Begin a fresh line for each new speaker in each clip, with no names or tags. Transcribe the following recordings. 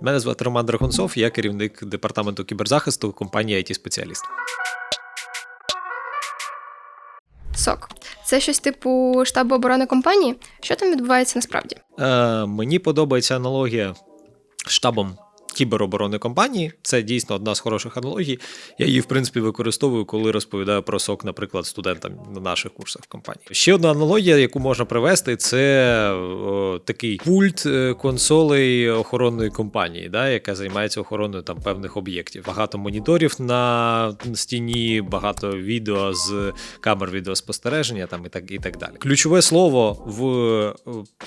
Мене звати Роман Драгунцов, я керівник департаменту кіберзахисту компанії it спеціаліст
СОК. Це щось типу штабу оборони компанії. Що там відбувається насправді?
Е, Мені подобається аналогія з штабом кібероборони компанії. Це дійсно одна з хороших аналогій. Я її, в принципі, використовую, коли розповідаю про сок, наприклад, студентам на наших курсах в компанії. Ще одна аналогія, яку можна привести, це о, такий пульт е, консолей охоронної компанії, да, яка займається охороною там певних об'єктів. Багато моніторів на стіні, багато відео з камер відеоспостереження, там і так і так далі. Ключове слово в е,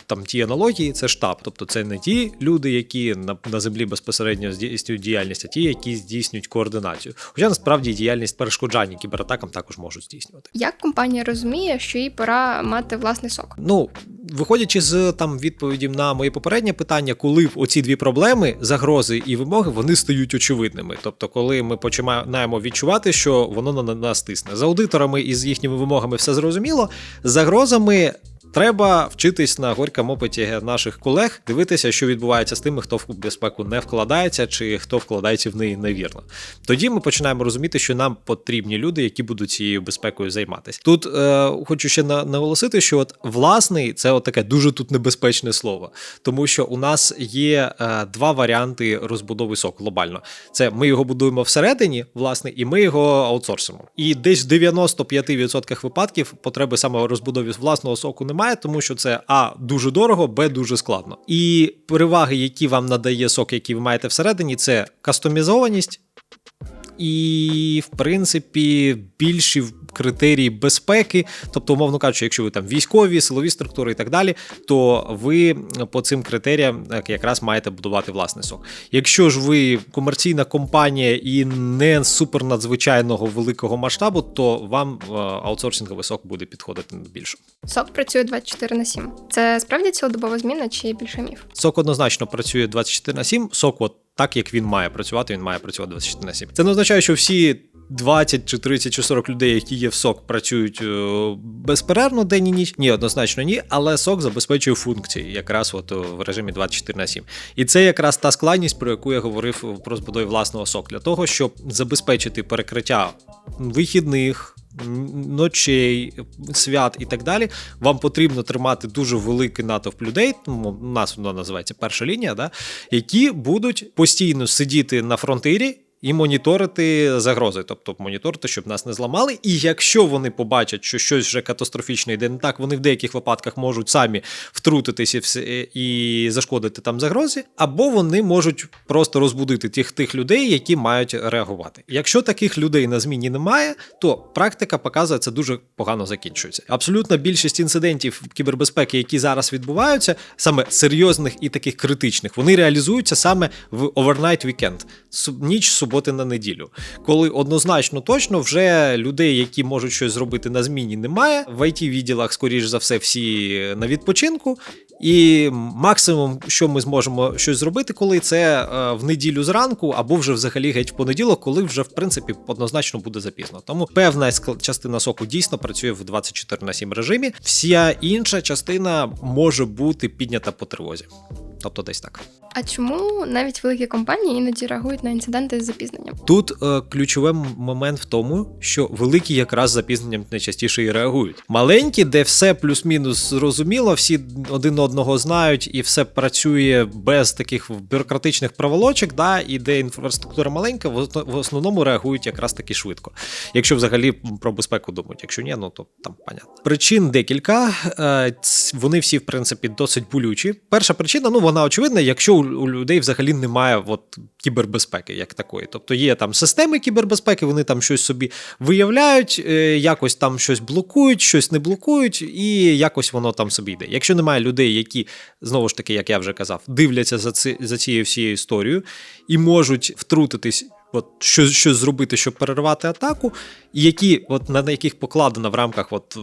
там тій аналогії це штаб, тобто це не ті люди, які на, на землі безпосередньо здійснюють діяльність, а ті, які здійснюють координацію. Хоча насправді діяльність перешкоджання кібератакам також можуть здійснювати.
Як компанія розуміє, що їй пора мати власний сок?
Ну, виходячи з там відповіді на моє попереднє питання, коли оці дві проблеми, загрози і вимоги, вони стають очевидними. Тобто, коли ми починаємо відчувати, що воно на нас тисне. За аудиторами і з їхніми вимогами все зрозуміло. З загрозами. Треба вчитись на горькому опиті наших колег, дивитися, що відбувається з тими, хто в безпеку не вкладається, чи хто вкладається в неї невірно. Тоді ми починаємо розуміти, що нам потрібні люди, які будуть цією безпекою займатися. Тут е, хочу ще на, наголосити, що от власний це от таке дуже тут небезпечне слово, тому що у нас є е, два варіанти розбудови сок глобально. Це ми його будуємо всередині, власне, і ми його аутсорсимо. І десь в 95% випадків потреби саме розбудові власного соку немає немає, тому що це А дуже дорого, Б дуже складно. І переваги, які вам надає сок, який ви маєте всередині, це кастомізованість. І, в принципі, більші критерії безпеки, тобто, умовно кажучи, якщо ви там військові, силові структури і так далі, то ви по цим критеріям якраз маєте будувати власний сок. Якщо ж ви комерційна компанія і не супер надзвичайного великого масштабу, то вам аутсорсинговий сок буде підходити більше.
Сок працює 24 на 7. Це справді цілодобова зміна чи більше міф?
Сок однозначно працює 24 на 7. Сок, от так як він має працювати, він має працювати 24 на 7. Це не означає, що всі 20 чи 30 чи 40 людей, які є в сок, працюють е, безперервно день і ніч. Ні, однозначно ні, але сок забезпечує функції, якраз от в режимі 24 на 7. І це якраз та складність, про яку я говорив про збудові власного сок, для того, щоб забезпечити перекриття вихідних. Ночей, свят і так далі, вам потрібно тримати дуже великий натовп людей. Ну, у нас воно називається перша лінія, да, які будуть постійно сидіти на фронтирі і моніторити загрози, тобто моніторити, щоб нас не зламали. І якщо вони побачать, що щось вже катастрофічне йде не так, вони в деяких випадках можуть самі втрутитися і зашкодити там загрозі, або вони можуть просто розбудити тих тих людей, які мають реагувати. Якщо таких людей на зміні немає, то практика показує, це дуже погано закінчується. Абсолютна більшість інцидентів кібербезпеки, які зараз відбуваються, саме серйозних і таких критичних, вони реалізуються саме в overnight weekend, ніч суботи на неділю, коли однозначно точно вже людей, які можуть щось зробити на зміні, немає. В it відділах, скоріш за все, всі на відпочинку. І максимум, що ми зможемо щось зробити, коли це е, в неділю зранку, або вже взагалі геть в понеділок, коли вже в принципі однозначно буде запізно. Тому певна частина соку дійсно працює в 24 на 7 режимі. Вся інша частина може бути піднята по тривозі. Тобто десь так.
А чому навіть великі компанії іноді реагують на інциденти з запізненням?
Тут е, ключовий момент в тому, що великі якраз з запізненням найчастіше і реагують. Маленькі, де все плюс-мінус зрозуміло, всі один одного знають і все працює без таких бюрократичних проволочок, да, і де інфраструктура маленька, в основному реагують якраз таки швидко. Якщо взагалі про безпеку думають, якщо ні, ну то там понятно. Причин декілька. Е, вони всі, в принципі, досить болючі. Перша причина, ну вона очевидна, якщо у людей взагалі немає от, кібербезпеки як такої. Тобто є там системи кібербезпеки, вони там щось собі виявляють, е, якось там щось блокують, щось не блокують, і якось воно там собі йде. Якщо немає людей, які знову ж таки, як я вже казав, дивляться за ці, за цією всією історією і можуть втрутитись. От щось щось зробити, щоб перервати атаку, і які, от на яких покладена в рамках от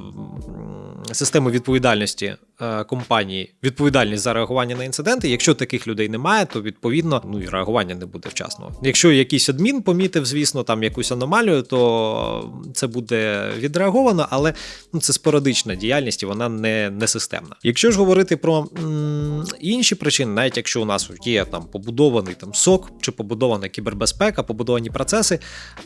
системи відповідальності е, компанії відповідальність за реагування на інциденти. Якщо таких людей немає, то відповідно ну і реагування не буде вчасно. Якщо якийсь адмін помітив, звісно, там якусь аномалію, то це буде відреаговано, але ну, це спорадична діяльність і вона не, не системна. Якщо ж говорити про м, інші причини, навіть якщо у нас є там побудований там сок чи побудована кібербезпека, побудовані процеси,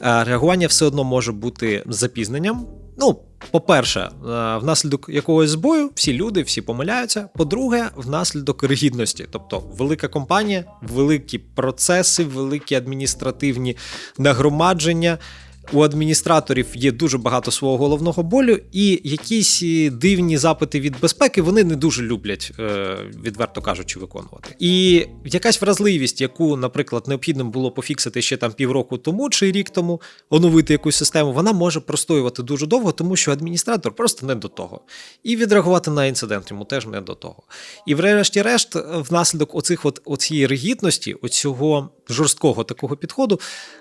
е, реагування все одно може бути запізненням. Ну, по-перше, е, внаслідок якогось збою всі люди, всі помиляються. По-друге, внаслідок ригідності, тобто велика компанія, великі процеси, великі адміністративні нагромадження. У адміністраторів є дуже багато свого головного болю, і якісь е, дивні запити від безпеки вони не дуже люблять, е, відверто кажучи, виконувати. І якась вразливість, яку, наприклад, необхідно було пофіксити ще там півроку тому чи рік тому, оновити якусь систему, вона може простоювати дуже довго, тому що адміністратор просто не до того. І відреагувати на інцидент йому теж не до того. І врешті-решт, внаслідок оцих от оцієї ригідності, оцього жорсткого такого підходу,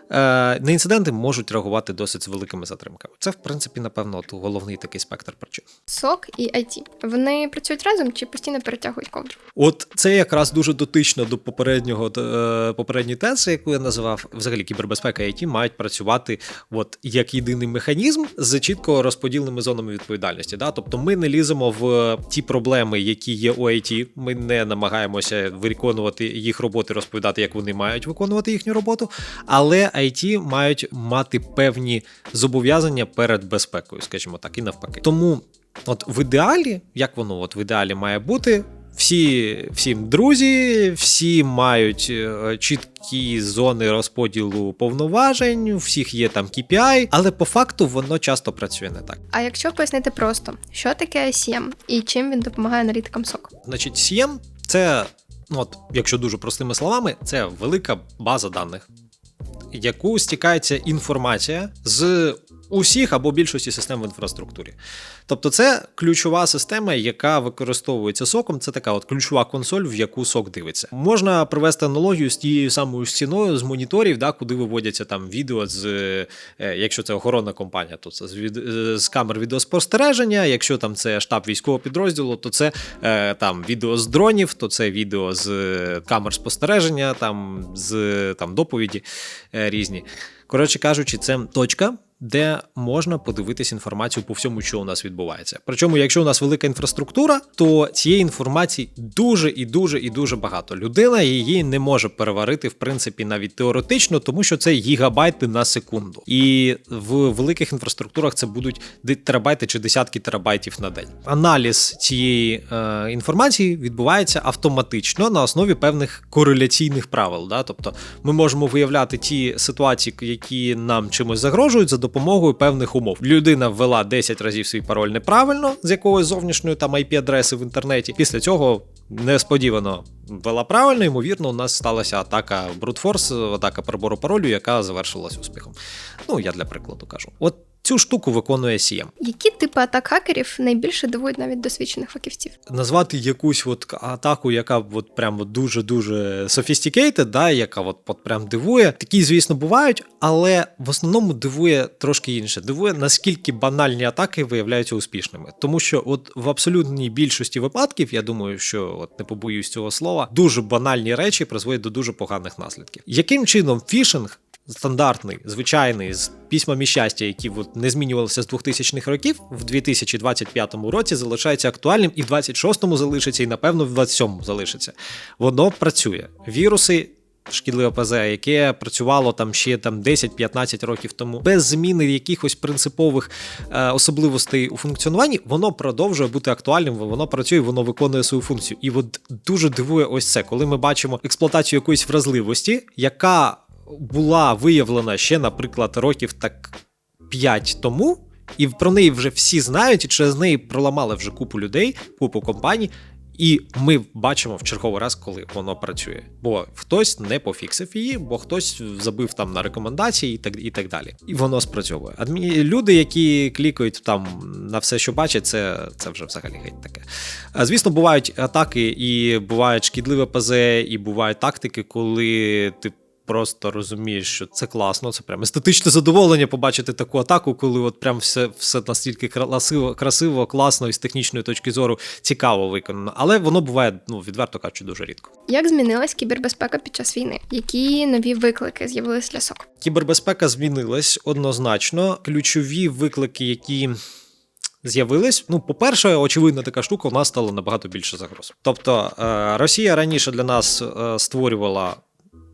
е, на інциденти можуть реагувати досить з великими затримками. Це, в принципі, напевно, от головний такий спектр причин.
Сок і IT. Вони працюють разом чи постійно перетягують ковдру?
От це якраз дуже дотично до попереднього е, попередньої тези, яку я називав. Взагалі, кібербезпека і IT мають працювати от як єдиний механізм з чітко розподіленими зонами відповідальності. Да? Тобто ми не ліземо в ті проблеми, які є у IT, Ми не намагаємося виконувати їх роботи, розповідати, як вони мають виконувати їхню роботу. Але IT мають мати певні зобов'язання перед безпекою, скажімо так, і навпаки. Тому, от в ідеалі, як воно от в ідеалі має бути. Всі всім друзі, всі мають е, чіткі зони розподілу повноважень, у всіх є там KPI, але по факту воно часто працює не так.
А якщо пояснити просто, що таке ICM і чим він допомагає аналітикам сок?
Значить, CM – це, ну от, якщо дуже простими словами, це велика база даних, яку стікається інформація з усіх або більшості систем в інфраструктурі. Тобто, це ключова система, яка використовується соком. Це така от ключова консоль, в яку сок дивиться. Можна привести аналогію з тією самою стіною з моніторів, да, куди виводяться там відео з, е, якщо це охоронна компанія, то це з, від, е, з камер відеоспостереження. Якщо там це штаб військового підрозділу, то це е, там відео з дронів, то це відео з е, камер спостереження, там з там доповіді е, різні. Коротше кажучи, це точка. Де можна подивитись інформацію по всьому, що у нас відбувається. Причому, якщо у нас велика інфраструктура, то цієї інформації дуже і дуже і дуже багато. Людина її не може переварити, в принципі, навіть теоретично, тому що це гігабайти на секунду. І в великих інфраструктурах це будуть терабайти чи десятки терабайтів на день. Аналіз цієї е, інформації відбувається автоматично на основі певних кореляційних правил. Да? Тобто ми можемо виявляти ті ситуації, які нам чимось загрожують за допомогою певних умов. Людина ввела 10 разів свій пароль неправильно з якоїсь зовнішньої там IP-адреси в інтернеті. Після цього несподівано ввела правильно, ймовірно, у нас сталася атака брутфорс, атака перебору паролю, яка завершилась успіхом. Ну, я для прикладу кажу. От Цю штуку виконує CM.
Які типи атак хакерів найбільше дивують навіть досвідчених фахівців?
Назвати якусь от атаку, яка от прям дуже дуже sophisticated, да, яка от, от прям дивує. Такі, звісно, бувають, але в основному дивує трошки інше. Дивує, наскільки банальні атаки виявляються успішними. Тому що, от в абсолютній більшості випадків, я думаю, що от не побоюсь цього слова, дуже банальні речі призводять до дуже поганих наслідків. Яким чином фішинг? Стандартний, звичайний з письмами щастя, які от не змінювалися з 2000-х років, в 2025 році залишається актуальним, і в 26-му залишиться, і напевно в 27-му залишиться. Воно працює. Віруси. Шкідливе ПЗ, яке працювало там ще там 10-15 років тому, без зміни якихось принципових е, особливостей у функціонуванні, воно продовжує бути актуальним, воно працює, воно виконує свою функцію. І от дуже дивує ось це, коли ми бачимо експлуатацію якоїсь вразливості, яка була виявлена ще, наприклад, років так 5 тому, і про неї вже всі знають, і через неї проламали вже купу людей, купу компаній. І ми бачимо в черговий раз, коли воно працює. Бо хтось не пофіксив її, бо хтось забив там на рекомендації і так і так далі. І воно спрацьовує. Адмі... Люди, які клікають там на все, що бачать, це це вже взагалі геть таке. Звісно, бувають атаки, і бувають шкідливе ПЗ, і бувають тактики, коли ти просто розумієш, що це класно, це прям естетичне задоволення побачити таку атаку, коли от прям все, все настільки красиво, красиво, класно і з технічної точки зору цікаво виконано. Але воно буває, ну відверто кажучи, дуже рідко.
Як змінилась кібербезпека під час війни? Які нові виклики з'явились для СОК?
Кібербезпека змінилась однозначно. Ключові виклики, які з'явились. Ну, по-перше, очевидна така штука, у нас стало набагато більше загроз. Тобто, е, Росія раніше для нас е, створювала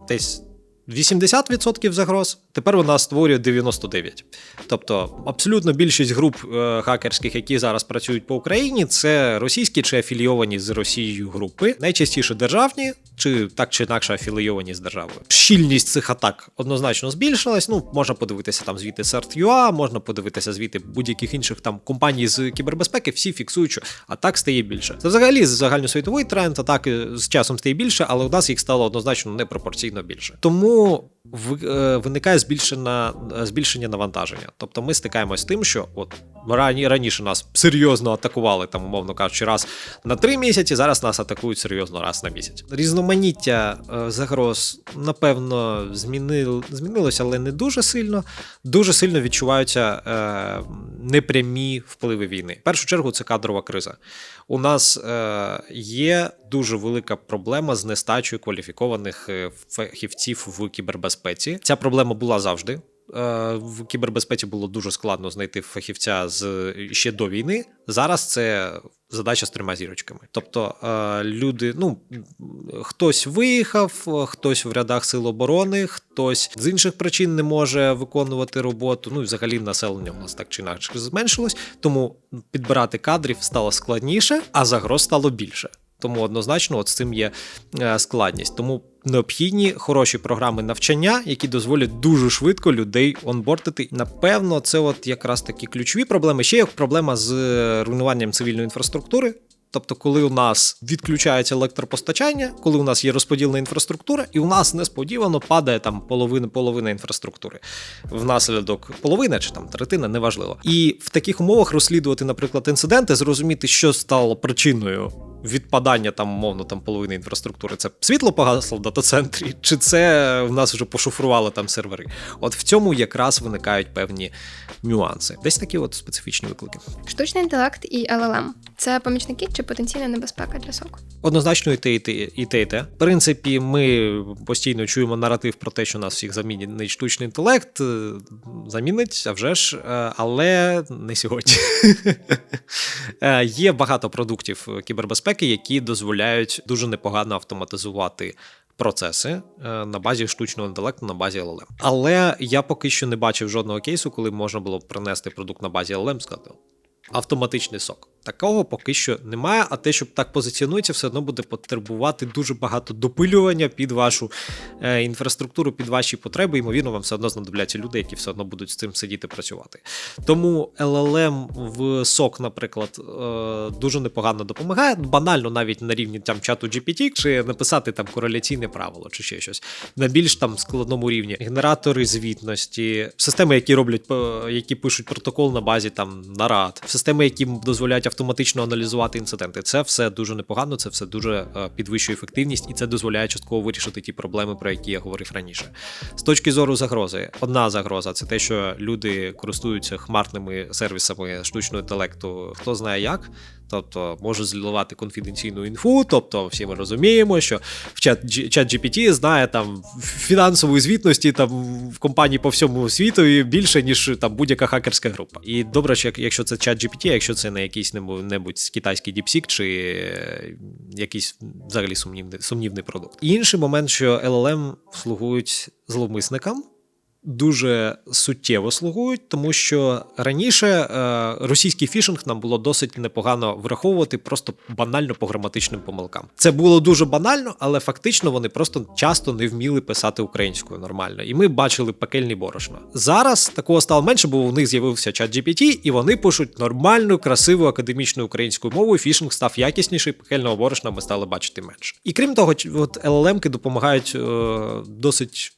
десь 80% загроз, тепер вона створює 99%. Тобто, абсолютно більшість груп е, хакерських, які зараз працюють по Україні, це російські чи афілійовані з Росією групи, найчастіше державні, чи так чи інакше афілійовані з державою. Щільність цих атак однозначно збільшилась. Ну, можна подивитися там звіти CERT.ua, можна подивитися звіти будь-яких інших там компаній з кібербезпеки, всі фіксують, що атак стає більше. Це взагалі загальносвітовий тренд, атаки з часом стає більше, але у нас їх стало однозначно непропорційно більше. Тому виникає збільшена, е, збільшення навантаження. Тобто ми стикаємось з тим, що от рані, раніше нас серйозно атакували, там, умовно кажучи, раз на три місяці, зараз нас атакують серйозно раз на місяць. Різноманіття е, загроз, напевно, змінил, змінилося, але не дуже сильно. Дуже сильно відчуваються е, непрямі впливи війни. В першу чергу це кадрова криза. У нас е, є дуже велика проблема з нестачею кваліфікованих е, фахівців в кібербезпеці. Ця проблема була завжди. Е, В кібербезпеці було дуже складно знайти фахівця з ще до війни. Зараз це задача з трьома зірочками. Тобто е, люди, ну хтось виїхав, хтось в рядах сил оборони, хтось з інших причин не може виконувати роботу. Ну і взагалі населення у нас так чи інакше зменшилось. Тому підбирати кадрів стало складніше, а загроз стало більше. Тому однозначно, от з цим є е, складність. Тому необхідні хороші програми навчання, які дозволять дуже швидко людей онбордити. Напевно, це от якраз такі ключові проблеми. Ще є проблема з е, руйнуванням цивільної інфраструктури. Тобто, коли у нас відключається електропостачання, коли у нас є розподілена інфраструктура, і у нас несподівано падає там половина половина інфраструктури. Внаслідок половина чи там третина, неважливо. І в таких умовах розслідувати, наприклад, інциденти, зрозуміти, що стало причиною відпадання там, умовно, там половини інфраструктури. Це світло погасло в дата-центрі, чи це в нас вже пошуфрували там сервери. От в цьому якраз виникають певні нюанси. Десь такі от специфічні виклики.
Штучний інтелект і LLM – це помічники чи потенційна небезпека для СОК?
Однозначно і те, і те, і те, і те. В принципі, ми постійно чуємо наратив про те, що нас всіх замінить штучний інтелект. Е, Замінить, а вже ж, е, але не сьогодні. Е, Є багато продуктів кібербезпеки, які дозволяють дуже непогано автоматизувати. Процеси е, на базі штучного інтелекту, на базі LLM. Але я поки що не бачив жодного кейсу, коли можна було принести продукт на базі LLM, сказати автоматичний сок. Такого поки що немає, а те, що так позиціонується, все одно буде потребувати дуже багато допилювання під вашу е, інфраструктуру, під ваші потреби. Ймовірно, вам все одно знадобляться люди, які все одно будуть з цим сидіти працювати. Тому LLM в SOC, наприклад, е, дуже непогано допомагає. Банально навіть на рівні там чату GPT, чи написати там кореляційне правило, чи ще щось. На більш там складному рівні генератори звітності, системи, які роблять е, які пишуть протокол на базі там нарад, системи, які дозволяють автоматично аналізувати інциденти. Це все дуже непогано, це все дуже е, підвищує ефективність, і це дозволяє частково вирішити ті проблеми, про які я говорив раніше. З точки зору загрози, одна загроза це те, що люди користуються хмарними сервісами штучного інтелекту, хто знає як. Тобто може зливати конфіденційну інфу. Тобто, всі ми розуміємо, що в чат, чат GPT знає там фінансової звітності там в компанії по всьому світу більше, ніж там будь-яка хакерська група. І добре, що якщо це чат GPT, якщо це не якийсь небудь китайський діпсік чи е, якийсь взагалі сумнівний, сумнівний продукт. Інший момент, що LLM слугують зловмисникам дуже суттєво слугують, тому що раніше е, російський фішинг нам було досить непогано враховувати просто банально по граматичним помилкам. Це було дуже банально, але фактично вони просто часто не вміли писати українською нормально. І ми бачили пекельні борошна. Зараз такого стало менше, бо у них з'явився чат GPT, і вони пишуть нормальну, красиву академічну українською мовою. Фішинг став якісніший, пекельного борошна ми стали бачити менше. І крім того, от LLM-ки допомагають е, досить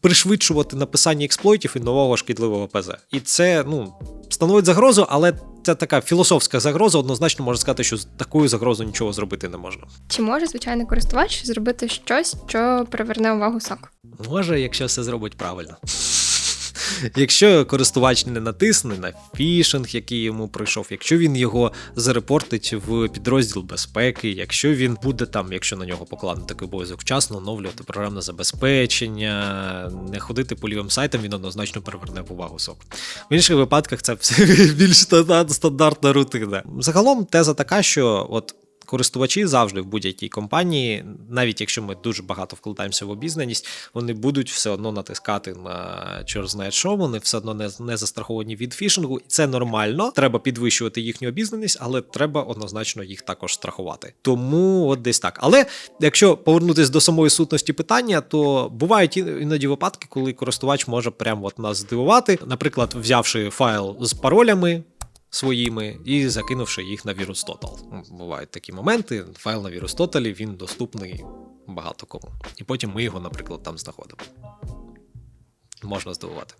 пришвидшувати написання експлойтів і нового шкідливого ПЗ. І це ну, становить загрозу, але це така філософська загроза. Однозначно можна сказати, що з такою загрозою нічого зробити не можна.
Чи може звичайний користувач зробити щось, що приверне увагу сок?
Може, якщо все зробить правильно. Якщо користувач не натисне на фішинг, який йому прийшов, якщо він його зарепортить в підрозділ безпеки, якщо він буде там, якщо на нього покладено такий обов'язок, вчасно оновлювати програмне забезпечення, не ходити по лівим сайтам, він однозначно приверне увагу сок. В інших випадках це більш стандартна рутина. Загалом теза така, що от. Користувачі завжди в будь-якій компанії, навіть якщо ми дуже багато вкладаємося в обізнаність, вони будуть все одно натискати на чорт знає що, вони все одно не, не застраховані від фішингу, і це нормально. Треба підвищувати їхню обізнаність, але треба однозначно їх також страхувати. Тому от десь так. Але якщо повернутися до самої сутності питання, то бувають іноді випадки, коли користувач може прямо от нас здивувати, наприклад, взявши файл з паролями своїми і закинувши їх на VirusTotal. Ну, Бувають такі моменти. Файл на VirusTotal, він доступний багато кому. І потім ми його, наприклад, там знаходимо. Можна здивувати.